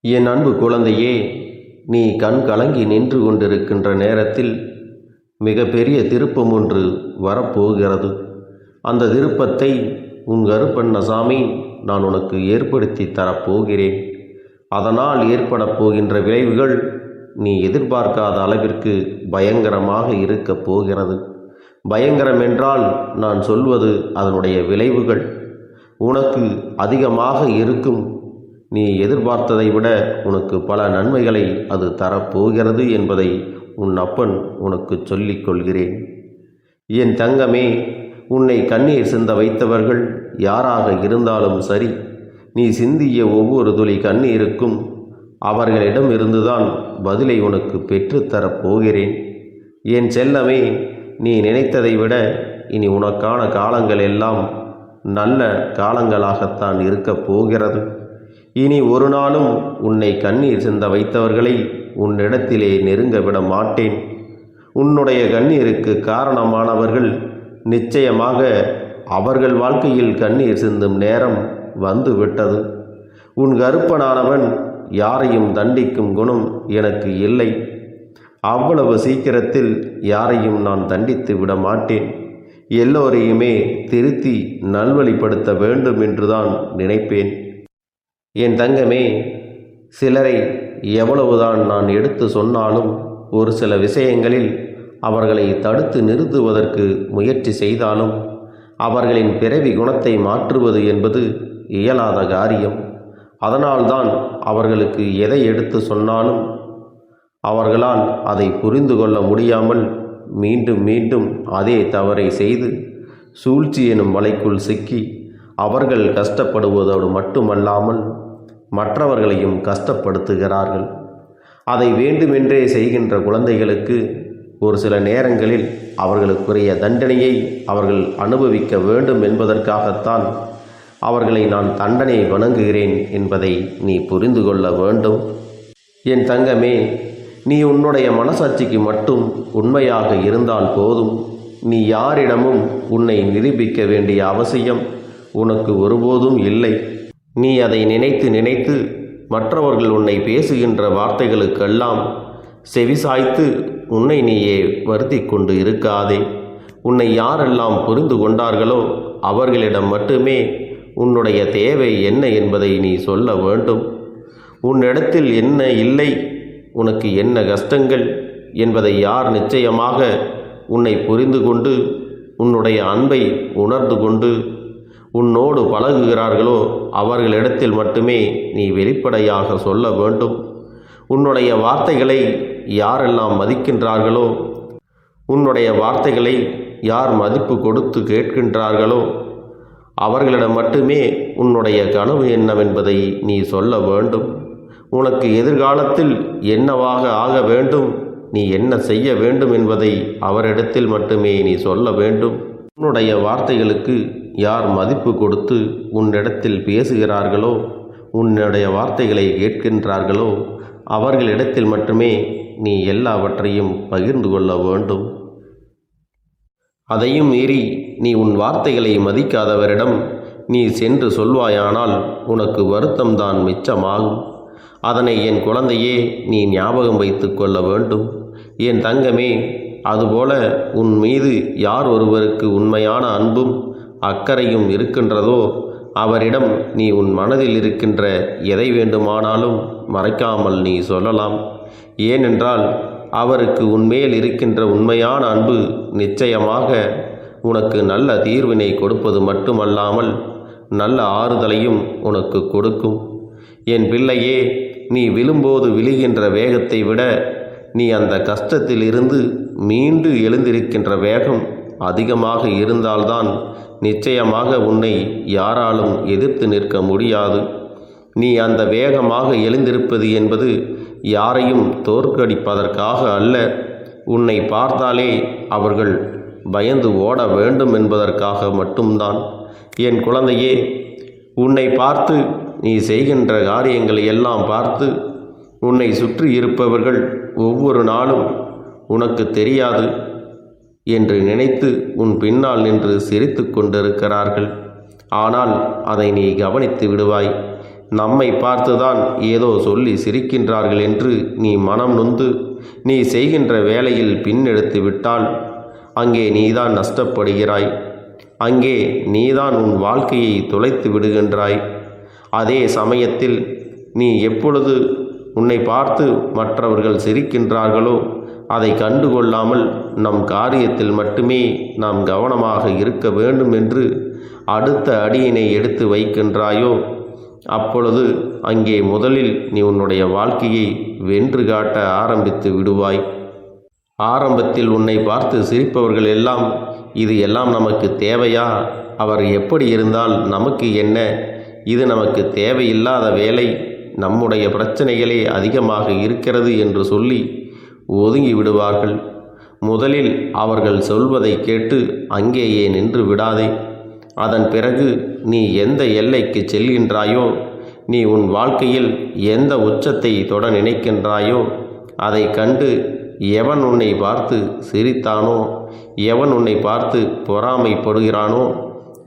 என் அன்பு குழந்தையே நீ கண் கலங்கி நின்று கொண்டிருக்கின்ற நேரத்தில் மிகப்பெரிய திருப்பம் ஒன்று வரப்போகிறது. அந்த திருப்பத்தை உன் கருப்பண்ணசாமி நான் உனக்கு ஏற்படுத்தி தரப்போகிறேன். அதனால் ஏற்படப் போகின்ற விளைவுகள் நீ எதிர்பார்க்காத அளவிற்கு பயங்கரமாக இருக்கப் போகிறது. பயங்கரம் என்றால் நான் சொல்வது அதனுடைய விளைவுகள். உனக்கு அதிகமாக இருக்கும் நீ எதிர்பார்த்ததை விட உனக்கு பல நன்மைகளை அது தரப்போகிறது என்பதை உன் அப்பன் உனக்கு சொல்லிக் கொள்கிறேன். என் தங்கமே உன்னை கண்ணீர் சிந்த வைத்தவர்கள் யாராக இருந்தாலும் சரி நீ சிந்திய ஒவ்வொரு துளி கண்ணீருக்கும் அவர்களிடம் இருந்துதான் பதிலை உனக்கு பெற்றுத்தரப் போகிறேன். என் செல்லமே நீ நினைத்ததை விட இனி உனக்கான காலங்கள் எல்லாம் நல்ல காலங்களாகத்தான் இருக்கப் போகிறது. இனி ஒரு நாளும் உன்னை கண்ணீர் சிந்த வைத்தவர்களை உன்னிடத்திலே நெருங்க விட மாட்டேன். உன்னுடைய கண்ணீருக்கு காரணமானவர்கள் நிச்சயமாக அவர்கள் வாழ்க்கையில் கண்ணீர் சிந்தும் நேரம் வந்து விட்டது. உன் கருப்பனானவன் யாரையும் தண்டிக்கும் குணம் எனக்கு இல்லை. அவ்வளவு சீக்கிரத்தில் யாரையும் நான் தண்டித்து விட மாட்டேன். எல்லோரையுமே திருத்தி நல்வழிப்படுத்த வேண்டும் என்றுதான் நினைப்பேன். என் தங்கமே சிலரை எவ்வளவுதான் நான் எடுத்து சொன்னாலும் ஒரு சில விஷயங்களில் அவர்களை தடுத்து நிறுத்துவதற்கு முயற்சி செய்தாலும் அவர்களின் பிறவி குணத்தை மாற்றுவது என்பது இயலாத காரியம். அதனால்தான் அவர்களுக்கு எதை எடுத்து சொன்னாலும் அவர்களால் அதை புரிந்து கொள்ள முடியாமல் மீண்டும் மீண்டும் அதே தவறை செய்து சூழ்ச்சி எனும் வலைக்குள் சிக்கி அவர்கள் கஷ்டப்படுவதோடு மட்டுமல்லாமல் மற்றவர்களையும் கஷ்டப்படுத்துகிறார்கள். அதை வேண்டுமென்றே செய்கின்ற குழந்தைகளுக்கு ஒரு சில நேரங்களில் அவர்களுக்குரிய தண்டனையை அவர்கள் அனுபவிக்க வேண்டும் என்பதற்காகத்தான் அவர்களை நான் தண்டனை வணங்குகிறேன் என்பதை நீ புரிந்து கொள்ள வேண்டும். என் தங்கமே நீ உன்னுடைய மனசாட்சிக்கு மட்டும் உண்மையாக இருந்தால் போதும். நீ யாரிடமும் உன்னை நிரூபிக்க வேண்டிய அவசியம் உனக்கு ஒருபோதும் இல்லை. நீ அதை நினைத்து நினைத்து மற்றவர்கள் உன்னை பேசுகின்ற வார்த்தைகளுக்கெல்லாம் செவிசாய்த்து உன்னை நீயே வருத்தி கொண்டு இருக்காதே. உன்னை யாரெல்லாம் புரிந்து கொண்டார்களோ அவர்களிடம் மட்டுமே உன்னுடைய தேவை என்ன என்பதை நீ சொல்ல வேண்டும். உன்னிடத்தில் என்ன இல்லை உனக்கு என்ன கஷ்டங்கள் என்பதை யார் நிச்சயமாக உன்னை புரிந்து கொண்டு உன்னுடைய அன்பை உணர்ந்து கொண்டு உன்னோடு பழகுகிறார்களோ அவர்களிடத்தில் மட்டுமே நீ வெளிப்படையாக சொல்ல வேண்டும். உன்னுடைய வார்த்தைகளை யாரெல்லாம் மதிக்கின்றார்களோ உன்னுடைய வார்த்தைகளை யார் மதிப்பு கொடுத்து கேட்கின்றார்களோ அவர்களிடம் மட்டுமே உன்னுடைய கனவு என்னவென்பதை நீ சொல்ல வேண்டும். உனக்கு எதிர்காலத்தில் என்னவாக ஆக வேண்டும் நீ என்ன செய்ய வேண்டும் என்பதை அவரிடத்தில் மட்டுமே நீ சொல்ல வேண்டும். உன்னுடைய வார்த்தைகளுக்கு யார் மதிப்பு கொடுத்து உன்னிடத்தில் பேசுகிறார்களோ உன்னுடைய வார்த்தைகளை கேட்கின்றார்களோ அவர்களிடத்தில் மட்டுமே நீ எல்லாவற்றையும் பகிர்ந்து கொள்ள வேண்டும். அதையும் மீறி நீ உன் வார்த்தைகளை மதிக்காதவரிடம் நீ சென்று சொல்வாயானால் உனக்கு வருத்தம்தான் மிச்சமாகும். அதனை என் குழந்தையே நீ ஞாபகம் வைத்து கொள்ள வேண்டும். என் தங்கமே அதுபோல உன் மீது யார் ஒருவருக்கு உண்மையான அன்பும் அக்கறையும் இருக்கின்றதோ? அவரிடம் நீ உன் மனதில் இருக்கின்ற எதை வேண்டுமானாலும் மறைக்காமல் நீ சொல்லலாம். ஏனென்றால் அவருக்கு உன்மேல் இருக்கின்ற உண்மையான அன்பு நிச்சயமாக உனக்கு நல்ல தீர்வினை கொடுப்பது மட்டுமல்லாமல் நல்ல ஆறுதலையும் உனக்கு கொடுக்கும். என் பிள்ளையே நீ விழும்போது விழுகின்ற வேகத்தை விட நீ அந்த கஷ்டத்திலிருந்து மீண்டு எழுந்திருக்கின்ற வேகம் அதிகமாக இருந்தால்தான் நிச்சயமாக உன்னை யாராலும் எதிர்த்து நிற்க முடியாது. நீ அந்த வேகமாக எழுந்திருப்பது என்பது யாரையும் தோற்கடிப்பதற்காக அல்ல. உன்னை பார்த்தாலே அவர்கள் பயந்து ஓட வேண்டும் என்பதற்காக மட்டும்தான். என் குழந்தையே உன்னை பார்த்து நீ செய்கின்ற காரியங்களை எல்லாம் பார்த்து உன்னை சுற்றி இருப்பவர்கள் ஒவ்வொரு நாளும் உனக்கு தெரியாது. என்று நினைத்து உன் பின்னால் நின்று சிரித்து கொண்டிருக்கிறார்கள். ஆனால் அதை நீ கவனித்து விடுவாய். நம்மை பார்த்துதான் ஏதோ சொல்லி சிரிக்கின்றார்கள் என்று நீ மனம் நொந்து நீ செய்கின்ற வேலையில் பின்னெடுத்து விட்டால் அங்கே நீதான் நஷ்டப்படுகிறாய். அங்கே நீதான் உன் வாழ்க்கையை தொலைத்து விடுகின்றாய். அதே சமயத்தில் நீ எப்பொழுது உன்னை பார்த்து மற்றவர்கள் சிரிக்கின்றார்களோ அதை கண்டுகொள்ளாமல் நம் காரியத்தில் மட்டுமே நாம் கவனமாக இருக்க வேண்டும் என்று அடுத்த அடியினை எடுத்து வைக்கின்றாயோ? அப்பொழுது அங்கே முதலில் நீ உன்னுடைய வாழ்க்கையை வென்று காட்ட ஆரம்பித்து விடுவாய். ஆரம்பத்தில் உன்னை பார்த்து சிரிப்பவர்கள் எல்லாம் இது எல்லாம் நமக்கு தேவையா? அவர் எப்படி இருந்தால் நமக்கு என்ன? இது நமக்கு தேவையில்லாத வேலை நம்முடைய பிரச்சனைகளே அதிகமாக இருக்கிறது என்று சொல்லி ஒதுங்கி விடுவார்கள். முதலில் அவர்கள் சொல்வதை கேட்டு அங்கேயே நின்று விடாதே. அதன் பிறகு நீ எந்த எல்லைக்கு செல்கின்றாயோ நீ உன் வாழ்க்கையில் எந்த உச்சத்தை தொட நினைக்கின்றாயோ அதை கண்டு எவன் உன்னை பார்த்து சிரித்தானோ எவன் உன்னை பார்த்து பொறாமைப்படுகிறானோ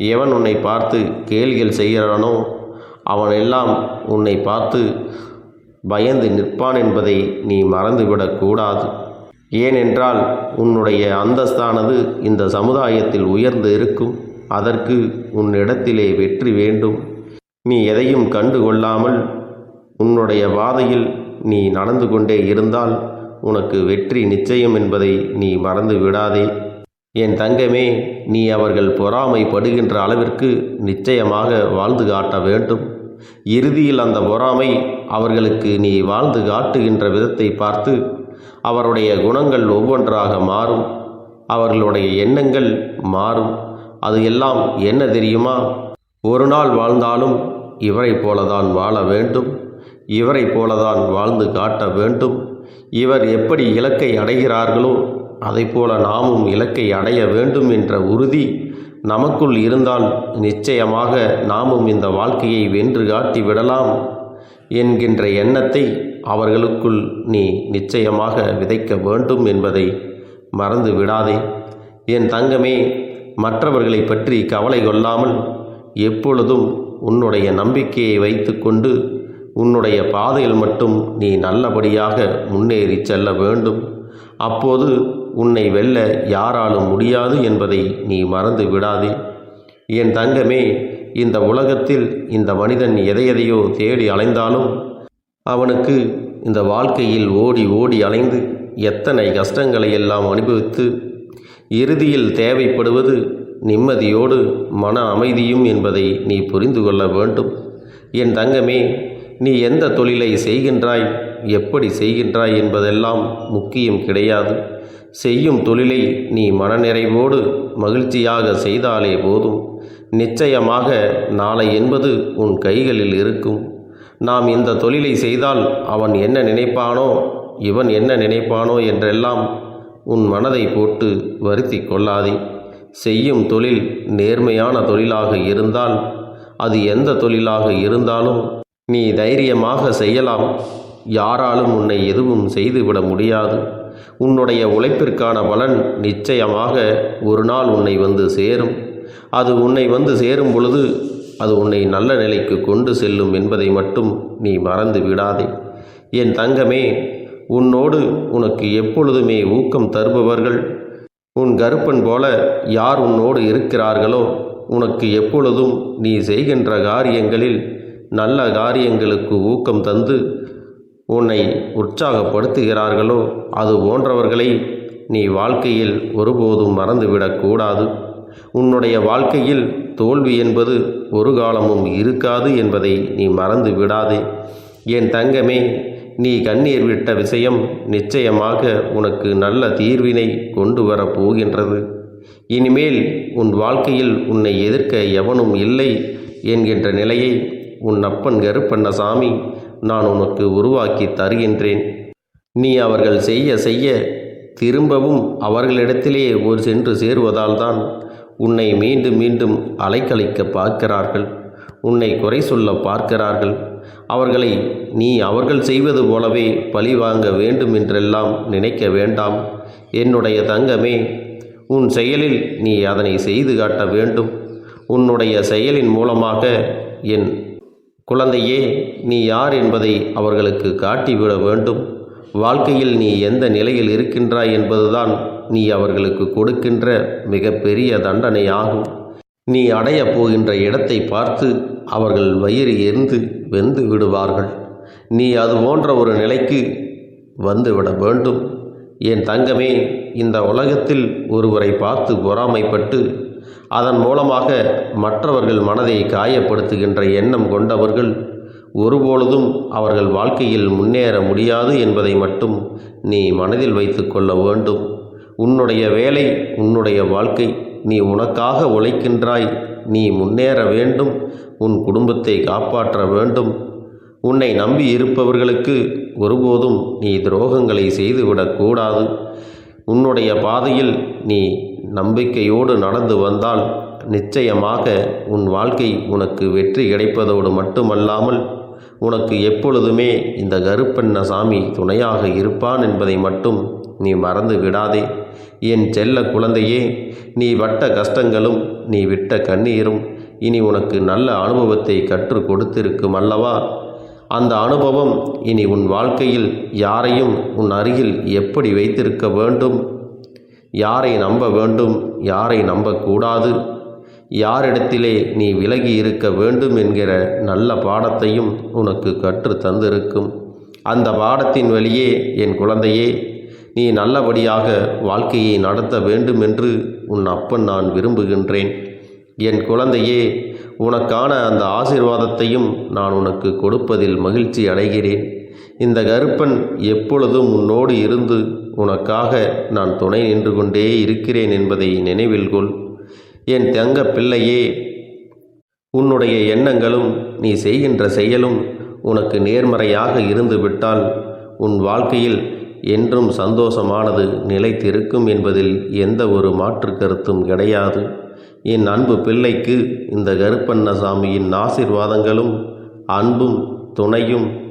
எவன் உன்னை பார்த்து கேள்விகள் செய்கிறானோ அவனெல்லாம் உன்னை பார்த்து பயந்து நிற்பான் என்பதை நீ மறந்துவிடக்கூடாது ஏனென்றால் உன்னுடைய அந்தஸ்தானது இந்த சமுதாயத்தில் உயர்ந்து இருக்கும். அதற்கு உன்னிடத்திலே வெற்றி வேண்டும். நீ எதையும் கண்டுகொள்ளாமல் உன்னுடைய பாதையில் நீ நடந்து கொண்டே இருந்தால் உனக்கு வெற்றி நிச்சயம் என்பதை நீ மறந்து விடாதே என் தங்கமே நீ அவர்கள் பொறாமைப்படுகின்ற அளவிற்கு நிச்சயமாக வாழ்ந்து காட்ட வேண்டும். இறுதியில் அந்த பொறாமை அவர்களுக்கு நீ வாழ்ந்து காட்டுகின்ற விதத்தை பார்த்து அவருடைய குணங்கள் ஒவ்வொன்றாக மாறும் அவர்களுடைய எண்ணங்கள் மாறும். அது எல்லாம் என்ன தெரியுமா? ஒரு நாள் வாழ்ந்தாலும் இவரைப் போலதான் வாழ வேண்டும் இவரைப் போலதான் வாழ்ந்து காட்ட வேண்டும். இவர் எப்படி இலக்கை அடைகிறார்களோ அதைப்போல நாமும் இலக்கை அடைய வேண்டும் என்ற உறுதி நமக்குள் இருந்தால் நிச்சயமாக நாமும் இந்த வாழ்க்கையை வென்று காட்டி விடலாம் என்கின்ற எண்ணத்தை அவர்களுக்குள் நீ நிச்சயமாக விதைக்க வேண்டும் என்பதை மறந்து விடாதே. என் தங்கமே மற்றவர்களை பற்றி கவலை கொள்ளாமல் எப்பொழுதும் உன்னுடைய நம்பிக்கையை வைத்துக்கொண்டு உன்னுடைய பாதையில் மட்டும் நீ நல்லபடியாக முன்னேறி செல்ல வேண்டும். அப்போது உன்னை வெல்ல யாராலும் முடியாது என்பதை நீ மறந்து விடாதே. என் தங்கமே இந்த உலகத்தில் இந்த மனிதன் எதையெதையோ தேடி அலைந்தாலும் அவனுக்கு இந்த வாழ்க்கையில் ஓடி ஓடி அலைந்து எத்தனை கஷ்டங்களை எல்லாம் அனுபவித்து இறுதியில் தேவைப்படுவது நிம்மதியோடு மன அமைதியும் என்பதை நீ புரிந்து கொள்ள வேண்டும். என் தங்கமே நீ எந்த தொழிலை செய்கின்றாய் எப்படி செய்கின்றாய் என்பதெல்லாம் முக்கியம் கிடையாது. செய்யும் தொழிலை நீ மனநிறைவோடு மகிழ்ச்சியாக செய்தாலே போதும். நிச்சயமாக நாளை என்பது உன் கைகளில் இருக்கும். நாம் இந்த தொழிலை செய்தால் அவன் என்ன நினைப்பானோ இவன் என்ன நினைப்பானோ என்றெல்லாம் உன் மனதை போட்டு வருத்தி கொள்ளாதே. செய்யும் தொழில் நேர்மையான தொழிலாக இருந்தால் அது எந்த தொழிலாக இருந்தாலும் நீ தைரியமாக செய்யலாம். யாராலும் உன்னை எதுவும் செய்துவிட முடியாது. உன்னுடைய உழைப்பிற்கான பலன் நிச்சயமாக ஒரு நாள் உன்னை வந்து சேரும். அது உன்னை வந்து சேரும் பொழுது அது உன்னை நல்ல நிலைக்கு கொண்டு செல்லும் என்பதை மட்டும் நீ மறந்து விடாதே. என் தங்கமே உன்னோடு உனக்கு எப்பொழுதுமே ஊக்கம் தருபவர்கள் உன் கருப்பன் போல யார் உன்னோடு இருக்கிறார்களோ உனக்கு எப்பொழுதும் நீ செய்கின்ற காரியங்களில் நல்ல காரியங்களுக்கு ஊக்கம் தந்து உன்னை உற்சாகப்படுத்துகிறார்களோ அது போன்றவர்களை நீ வாழ்க்கையில் ஒருபோதும் மறந்துவிடக்கூடாது உன்னுடைய வாழ்க்கையில் தோல்வி என்பது ஒரு காலமும் இருக்காது என்பதை நீ மறந்து விடாதே என் தங்கமே நீ கண்ணீர் விட்ட விஷயம் நிச்சயமாக உனக்கு நல்ல தீர்வினை கொண்டு வரப் போகின்றது. இனிமேல் உன் வாழ்க்கையில் உன்னை எதிர்க்க எவனும் இல்லை என்கின்ற நிலையை உன் அப்பன் கருப்பண்ணசாமி நான் உனக்கு உருவாக்கி தருகின்றேன். நீ அவர்கள் செய்ய செய்ய திரும்பவும் அவர்களிடத்திலே ஒரு சென்று சேருவதால் தான் உன்னை மீண்டும் மீண்டும் அலைக்கழிக்க பார்க்கிறார்கள். உன்னை குறை சொல்ல பார்க்கிறார்கள். அவர்களை நீ அவர்கள் செய்வது போலவே பழி வாங்க வேண்டும் என்றெல்லாம் நினைக்க வேண்டாம். என்னுடைய தங்கமே உன் செயலில் நீ அதனை செய்து காட்ட வேண்டும். உன்னுடைய செயலின் மூலமாக என் குழந்தையே நீ யார் என்பதை அவர்களுக்கு காட்டிவிட வேண்டும். வாழ்க்கையில் நீ எந்த நிலையில் இருக்கின்றாய் என்பதுதான் நீ அவர்களுக்கு கொடுக்கின்ற மிகப்பெரிய தண்டனையாகும். நீ அடையப் போகின்ற இடத்தை பார்த்து அவர்கள் வயிறு எரிந்து வெந்து விடுவார்கள். நீ அது போன்ற ஒரு நிலைக்கு வந்துவிட வேண்டும். என் தங்கமே இந்த உலகத்தில் ஒருவரை பார்த்து பொறாமைப்பட்டு அதன் மூலமாக மற்றவர்கள் மனதை காயப்படுத்துகின்ற எண்ணம் கொண்டவர்கள் ஒருபொழுதும் அவர்கள் வாழ்க்கையில் முன்னேற முடியாது என்பதை மட்டும் நீ மனதில் வைத்து கொள்ள வேண்டும். உன்னுடைய வேலை உன்னுடைய வாழ்க்கை நீ உனக்காக உழைக்கின்றாய். நீ முன்னேற வேண்டும். உன் குடும்பத்தை காப்பாற்ற வேண்டும். உன்னை நம்பி இருப்பவர்களுக்கு ஒருபோதும் நீ துரோகங்களை செய்துவிடக்கூடாது உன்னுடைய பாதையில் நீ நம்பிக்கையோடு நடந்து வந்தால் நிச்சயமாக உன் வாழ்க்கை உனக்கு வெற்றி கிடைப்பதோடு மட்டுமல்லாமல் உனக்கு எப்பொழுதுமே இந்த கருப்பண்ணசாமி துணையாக இருப்பான் என்பதை மட்டும் நீ மறந்து விடாதே. என் செல்ல குழந்தையே நீ வட்ட கஷ்டங்களும் நீ விட்ட கண்ணீரும் இனி உனக்கு நல்ல அனுபவத்தை கற்றுக் கொடுத்திருக்கும் அல்லவா? அந்த அனுபவம் இனி உன் வாழ்க்கையில் யாரையும் உன் அருகில் எப்படி வைத்திருக்க வேண்டும்? யாரை நம்ப வேண்டும் யாரை நம்பக்கூடாது? யாரிடத்திலே நீ விலகி இருக்க வேண்டும் என்கிற நல்ல பாடத்தையும் உனக்கு கற்று தந்திருக்கும். அந்த பாடத்தின் வழியே என் குழந்தையே நீ நல்லபடியாக வாழ்க்கையை நடத்த வேண்டும் என்று உன் அப்பன் நான் விரும்புகின்றேன். என் குழந்தையே உனக்கான அந்த ஆசீர்வாதத்தையும் நான் உனக்கு கொடுப்பதில் மகிழ்ச்சி அடைகிறேன். இந்த கருப்பன் எப்பொழுதும் உன்னோடு இருந்து உனக்காக நான் துணை நின்று கொண்டே இருக்கிறேன் என்பதை நினைவில் கொள். என் தங்க பிள்ளையே உன்னுடைய எண்ணங்களும் நீ செய்கின்ற செயலும் உனக்கு நேர்மறையாக இருந்துவிட்டால் உன் வாழ்க்கையில் என்றும் சந்தோஷமானது நிலைத்திருக்கும் என்பதில் எந்த ஒரு மாற்று கருத்தும் கிடையாது. என் அன்பு பிள்ளைக்கு இந்த கருப்பண்ணசாமியின் ஆசீர்வாதங்களும் அன்பும் துணையும்